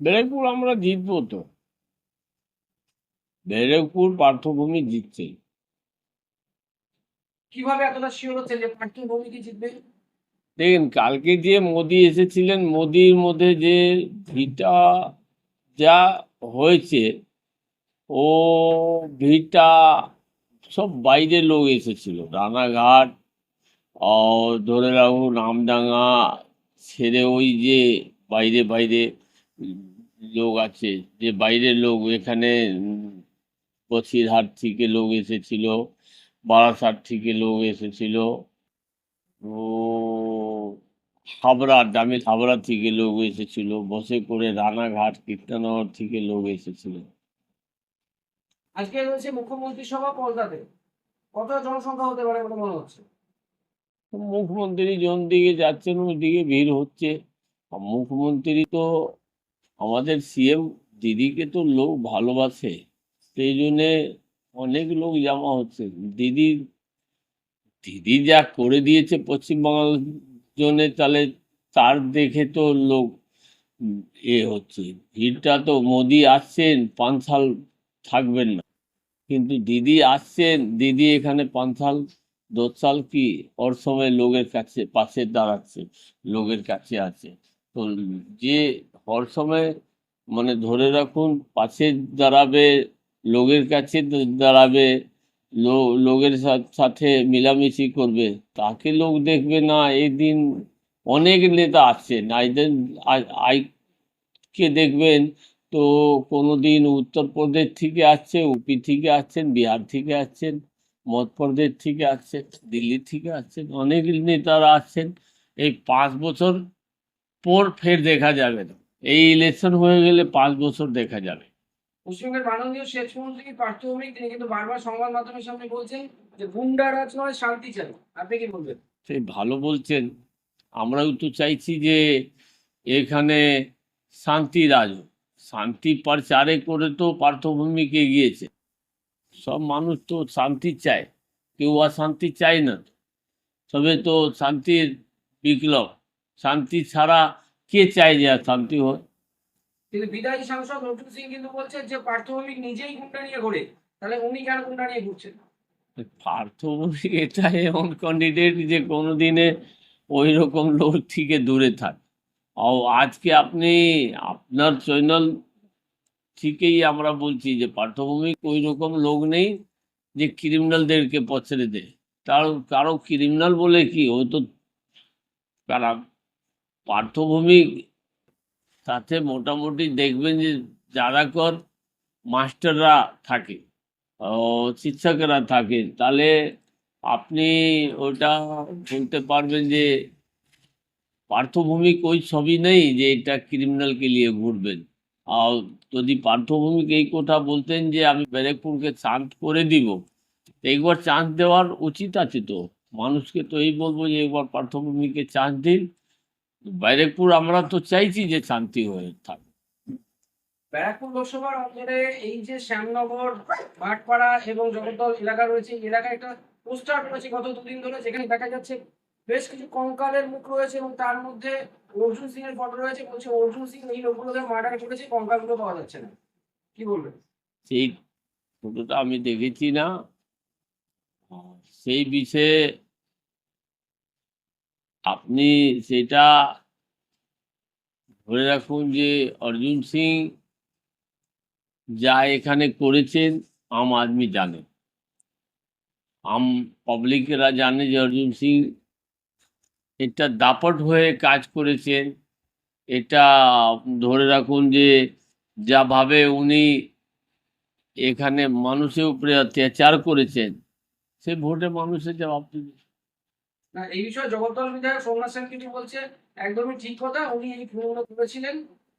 ব্যারাকপুর আমরা জিতবো তো। ব্যারাকপুর পার্থভূমি জিতছে। কীভাবে এতটা শিওর হচ্ছে যে পার্কিং ভূমিকে জিতবে? দেখেন কালকে যে মোদি এসেছিলেন মোদির মধ্যে যে ভিটা যা হয়েছে ও ভিটা সব বাইরের লোক এসেছিল। রানাঘাট ধরে রাখুন আমডাঙ্গা ছেড়ে ওই যে বাইরে বাইরে লোক আছে যে বাইরের লোক এখানে বসিরহাট থেকে লোক এসেছিল বারাসাত থেকে লোক এসেছিল। ও হাবড়া দামি হাবড়া থেকে লোক এসেছিল বসে করে রানাঘাট কীর্তনগর থেকে লোক এসেছিল। আজকে রয়েছে মুখ্যমন্ত্রী সভা পলদাতে কত জনসংখ্যা হতে পারে বলে মনে হচ্ছে? মুখ্যমন্ত্রী জন দিকে যাচ্ছেন ওই দিকে ভিড় হচ্ছে। মুখ্যমন্ত্রী তো আমাদের সিএম দিদিকে তো লোক ভালোবাসে, সেই জন্যে অনেক লোক জমা হচ্ছে। দিদি দিদি যা করে দিয়েছে পশ্চিমবাংলার জন্য, তাহলে তার দেখে তো লোক এ হচ্ছে। ভিড়টা তো মোদি আসছেন পাঁচ সাল থাকবেন না। কিন্তু দিদি আসছেন, দিদি এখানে পাঁচ সাল দশ সাল কি ওর সময় লোকের কাছে, পাশে দাঁড়াচ্ছে, লোকের কাছে আছে। তো যে ওর সময় মানে ধরে রাখুন, পাশে দাঁড়াবে, লোকের কাছে দাঁড়াবে লোকের সাথে মিলামিশি করবে, তাকে লোক দেখবে না। এই দিন অনেক নেতা আসছেন আইকে দেখবেন? তো কোনো দিন উত্তরপ্রদেশ থেকে আসছে ইউপি থেকে আসছেন, বিহার থেকে আসছেন, মধ্যপ্রদেশ থেকে আসছেন, দিল্লি থেকে আসছেন, অনেক নেতারা আসছেন। এই পাঁচ বছর পর ফের দেখা যাবে না। এই ইলেকশন হয়ে গেলে পাঁচ বছর দেখা যাবে। পশ্চিমবঙ্গের মাননীয় সেচ মন্ত্রী পার্থ ভৌমিক তিনি কিন্তু বারবার সংবাদ মাধ্যমের সামনে বলছেন যে গুন্ডারাজ নয় শান্তি চাই। আপনি কি বলবেন? সেই ভালো বলছেন। আমরাও তো চাইছি যে এখানে শান্তি রাজ। শান্তি প্রচারে করে তো পার্থভূমিকে এগিয়েছে। সব মানুষ তো শান্তি চায়। কেউ অশান্তি চায় না। তো। তবে তো শান্তির বিপ্লব। শান্তি ছাড়া কে চায় যে আর শান্তি হয় কিন্তু বিদায়ী সাংসদ নটু সিং কিন্তু বলছে যে পার্থ ভৌমিক নিজেই গুন্ডা নিয়ে ঘোরে। তাহলে উনি কেন গুন্ডা নিয়ে ঘুরছেন? পার্থভূমি এটা এমন ক্যান্ডিডেট যে কোনোদিনে ওই রকম লোক থেকে দূরে থাক। ও আজকে আপনি আপনার চ্যানেল থেকেই আমরা বলছি যে পার্থভূমিক ওই রকম লোক নেই যে ক্রিমিনালদেরকে পছড়ে দেয়। তার কারও ক্রিমিনাল বলে কি? ও তো কারা পার্থভূমিক সাথে মোটামুটি দেখবেন যে যারা কর মাস্টাররা থাকে শিক্ষকরা থাকে, তাহলে আপনি ওটা বলতে পারবেন যে পার্থভূমিক ওই ছবি নেই যে এটা ক্রিমিনালকে নিয়ে ঘুরবেন। আর যদি পার্থভূমিক এই কথা বলতেন যে আমি ব্যারেকপুরকে চান্স করে দিব একবার চান্স দেওয়ার উচিত আছে তো। মানুষকে তো এই বলব যে একবার পার্থভূমিকে চান্স দিন। ব্যারেকপুর আমরা তো চাইছি যে শান্তি হয়ে থাক। ব্যারাকপুর লোকসভার অঞ্চলে এই যে শ্যামনগর ভাটপাড়া এবং জগদ্দল এলাকা রয়েছে এলাকায় একটা পোস্টার রয়েছে গত দুদিন ধরে যেখানে দেখা যাচ্ছে বেশ কিছু কঙ্কালের মুখ রয়েছে এবং তার মধ্যে অর্জুন সিং এর ফটো রয়েছে বলছে অর্জুন সিং এই লোকগুলোকে মার্ডার করেছে কঙ্কালগুলো পাওয়া যাচ্ছে না। কি বলবেন? সেই ফটোটা আমি দেখেছি না। সেই বিষয়ে আপনি সেটা ধরে রাখুন যে অর্জুন সিং যা এখানে করেছেন আম আদমি জানে। আম পাবলিকেরা জানে যে অর্জুন সিং এটা দাপট হয়ে কাজ করেছেন। এটা ধরে রাখুন যে যাভাবে উনি এখানে মানুষের উপরে অত্যাচার করেছেন, সে ভোটে মানুষের জবাব দেবে। না, এই বিষয়ে জগদ্দল বিধায়ক সোমনাথ সেন কিন্তু বলছে, একদমই ঠিক কথা, উনি এই খুনগুলো করেছিলেন।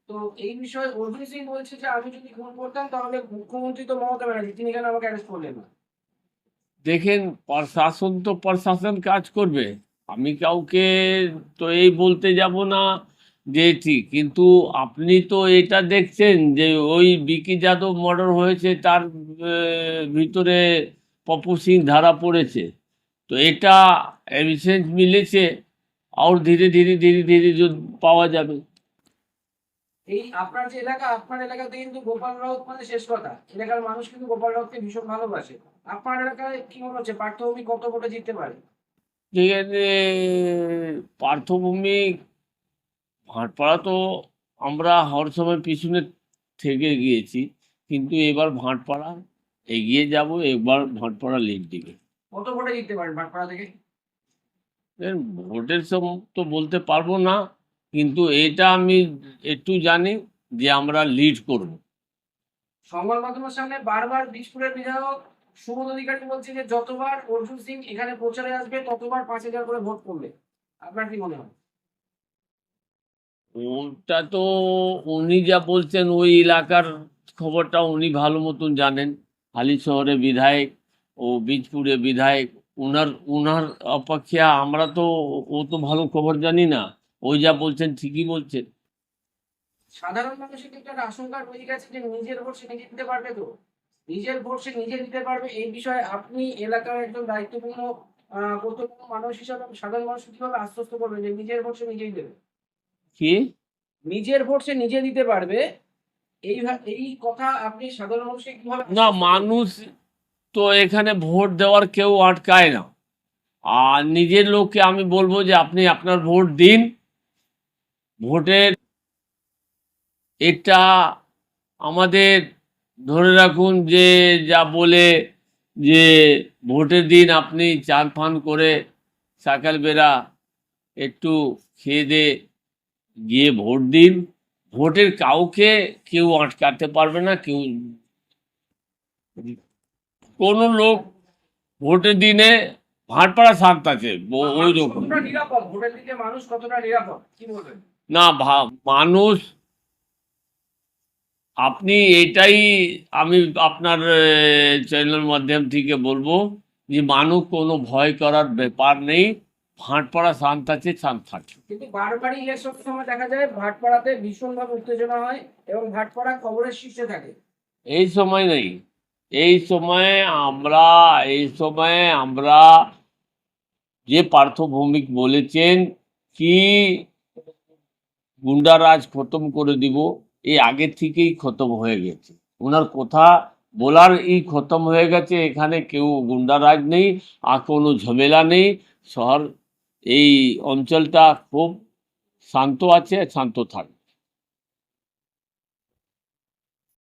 তো এই বিষয়ে অর্জুন সিং বলছে যে, আমি যদি খুন করতাম, তাহলে মুখ্যমন্ত্রী তো মমতা ব্যানার্জি, তিনি কেন আমাকে অ্যারেস্ট করলেন না? দেখেন, প্রশাসন তো প্রশাসন কাজ করবে। আমি কাউকে তো এই বলতে যাব না যে ঠিক, কিন্তু আপনি তো এটা দেখছেন যে, ওই বিকি যাদব মর্ডার হয়েছে, তার ভিতরে পপু সিং ধারা পড়েছে। তো এটা এভিডেন্স মিলেছে আর ধীরে ধীরে ধীরে ধীরে যদি পাওয়া যাবে। এই আপনার যে এলাকা আপনার এলাকাতে কিন্তু গোপাল রাউত মানে শেষ কথা। এলাকার মানুষ কিন্তু গোপাল রাউতকে ভীষণ ভালোবাসে। আপনার এলাকায় কি মনে হচ্ছে? পার্থভূমি কত ভোটে জিততে পারে? ঠিক আছে পার্থভূমি ভাটপাড়া তো আমরা হর সময় পিছনে থেকে গিয়েছি কিন্তু এবার ভাটপাড়া এগিয়ে যাব এবার ভাটপাড়া লিড দিবে। কত ভোটে জিততে পারেন পাটপাড়া থেকে? ভোটের তো বলতে পারব না কিন্তু এটা আমি একটু জানি যে আমরা লিড করব। সংবাদ মাধ্যমের সামনে বারবার বীজপুরের বিধায়ক সুবোধ অধিকারী বলছে যে যতবার অর্জুন সিং এখানে প্রচারে আসবে ততবার পাঁচ হাজার করে ভোট করবে। আপনার কি মনে হয়? ওটা তো উনি যা বলছেন ওই এলাকার খবরটা উনি ভালো মতন জানেন। হালি শহরে বিধায়ক ও বীজপুরে বিধায়ক উনার উনার অপেক্ষা আমরা তো ও তো ভালো খবর জানি না। ওই যা বলছেন ঠিকই বলছেন। সাধারণ মানুষের কিন্তু একটা আশঙ্কা রয়ে গেছে যে নিজের ভোট সে নিজে দিতে পারবে তো? নিজের ভোট সে নিজে দিতে পারবে এই বিষয়ে আপনি এলাকার একজন দায়িত্বপূর্ণ আহ, কর্তব্যপূর্ণ মানুষ হিসাবে সাধারণ মানুষ কীভাবে আশ্বস্ত করবেন যে নিজের ভোট সে নিজেই দেবে? কি? নিজের ভোট সে নিজে দিতে পারবে এই এই কথা আপনি সাধারণ মানুষকে কীভাবে না মানুষ তো এখানে ভোট দেওয়ার কেউ আটকায় না। আর নিজের লোককে আমি বলব যে আপনি আপনার ভোট দিন। ভোটের এটা আমাদের ধরে রাখুন যে যা বলে যে ভোটের দিন আপনি চান ফান করে সকালবেলা একটু খেয়ে দিয়ে গিয়ে ভোট দিন। ভোটের কাউকে কেউ আটকাতে পারবে না, কেউ কোনো লোক ভোটের দিনে ভাটপাড়া শান্ত আছে ওই রকম না মানুষ আপনি এটাই আমি আপনার চ্যানেল মাধ্যম থেকে বলব যে মানুষ কোনো ভয় করার ব্যাপার নেই। ভাটপাড়া শান্ত আছে শান্ত থাকে। কিন্তু বারবারই ইলেকশন সময় দেখা যায় ভাটপাড়াতে ভীষণভাবে উত্তেজনা হয় এবং ভাটপাড়া খবরের শীর্ষে থাকে। এই সময় নেই। এই সময়ে আমরা, এই সময়ে আমরা যে পার্থভৌমিক বলেছেন, কি গুন্ডারাজ খতম করে দিব এই আগে থেকেই খতম হয়ে গেছে। ওনার কথা বলার এই খতম হয়ে গেছে, এখানে কেউ গুন্ডারাজ নেই, আর কোনো ঝামেলা নেই। শহর, এই অঞ্চলটা খুব শান্ত আছে, শান্ত থাকবে